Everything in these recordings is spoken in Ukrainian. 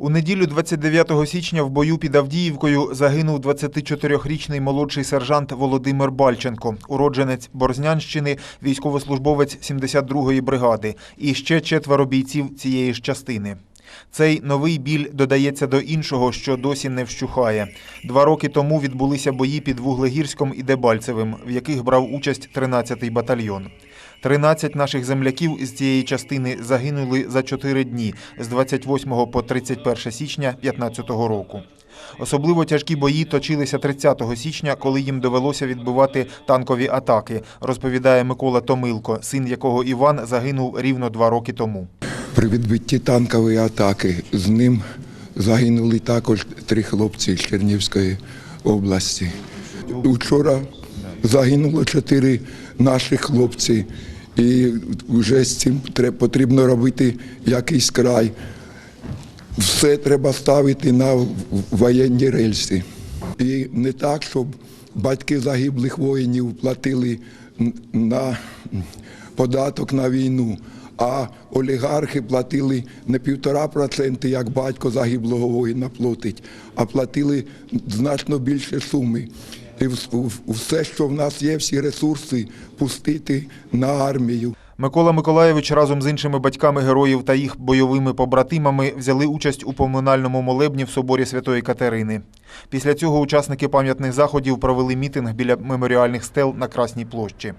У неділю 29 січня в бою під Авдіївкою загинув 24-річний молодший сержант Володимир Бальченко, уродженець Борзнянщини, військовослужбовець 72-ї бригади і ще четверо бійців цієї ж частини. Цей новий біль додається до іншого, що досі не вщухає. Два роки тому відбулися бої під Вуглегірськом і Дебальцевим, в яких брав участь 13-й батальйон. 13 наших земляків з цієї частини загинули за 4 дні з 28 по 31 січня 2015 року. Особливо тяжкі бої точилися 30 січня, коли їм довелося відбивати танкові атаки, розповідає Микола Томилко, син якого Іван загинув рівно два роки тому. При відбитті танкової атаки з ним загинули також три хлопці з Чернівської області. Учора загинуло чотири наші хлопці, і вже з цим потрібно робити якийсь край. Все треба ставити на воєнні рельси. І не так, щоб батьки загиблих воїнів платили на податок на війну, а олігархи платили не півтора проценти, як батько загиблого воїна платить, а платили значно більше суми. І все, що в нас є, всі ресурси, пустити на армію. Микола Миколаєвич разом з іншими батьками героїв та їх бойовими побратимами взяли участь у поминальному молебні в соборі Святої Катерини. Після цього учасники пам'ятних заходів провели мітинг біля меморіальних стел на Красній площі.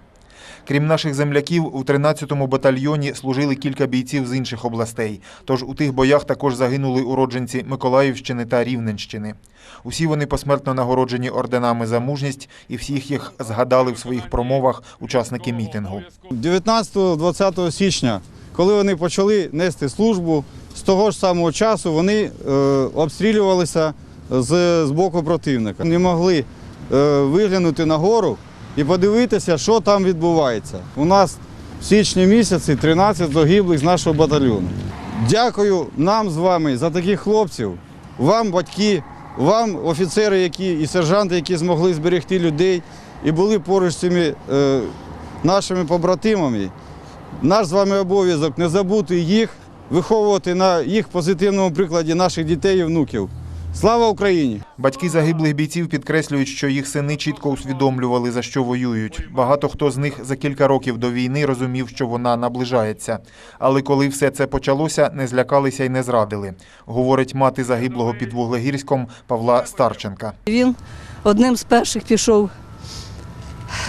Крім наших земляків, у 13-му батальйоні служили кілька бійців з інших областей. Тож у тих боях також загинули уродженці Миколаївщини та Рівненщини. Усі вони посмертно нагороджені орденами за мужність, і всіх їх згадали в своїх промовах учасники мітингу. 19-20 січня, коли вони почали нести службу, з того ж самого часу вони е, обстрілювалися з, боку противника. Не могли е, виглянути нагору і подивитися, що там відбувається. У нас в січні місяці 13 загиблих з нашого батальйону. Дякую нам з вами за таких хлопців, вам, батьки, вам, офіцери, які і сержанти, які змогли зберегти людей і були поруч з цими е, нашими побратимами. Наш з вами обов'язок не забути їх, виховувати на їх позитивному прикладі наших дітей і внуків. Слава Україні! Батьки загиблих бійців підкреслюють, що їх сини чітко усвідомлювали, за що воюють. Багато хто з них за кілька років до війни розумів, що вона наближається. Але коли все це почалося, не злякалися й не зрадили, говорить мати загиблого під Вуглегірськом Павла Старченка. Він одним з перших пішов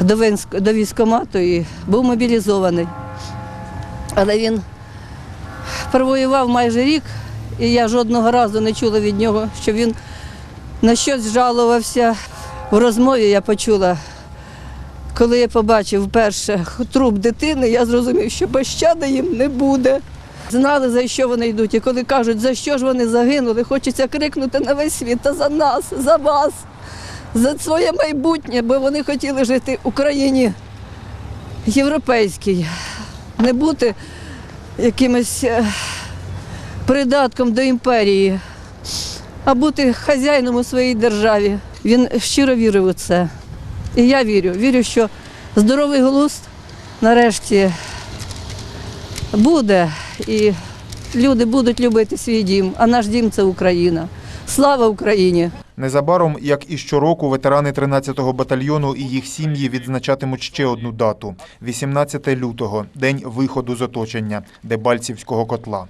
до, військ- до військкомату і був мобілізований. Але він провоював майже рік, і я жодного разу не чула від нього, що він на щось жалувався. В розмові я почула, коли я побачив вперше труп дитини, я зрозумів, що пощади їм не буде. Знали, за що вони йдуть. І коли кажуть, за що ж вони загинули, хочеться крикнути на весь світ, та за нас, за вас, за своє майбутнє, бо вони хотіли жити в Україні європейській, не бути якимось е, придатком до імперії, а бути хазяїном у своїй державі. Він щиро вірив у це. І я вірю, вірю, що здоровий глузд нарешті буде, і люди будуть любити свій дім, а наш дім це Україна. Слава Україні! Незабаром, як і щороку, ветерани 13-го батальйону і їх сім'ї відзначатимуть ще одну дату – 18 лютого, день виходу з оточення Дебальцівського котла.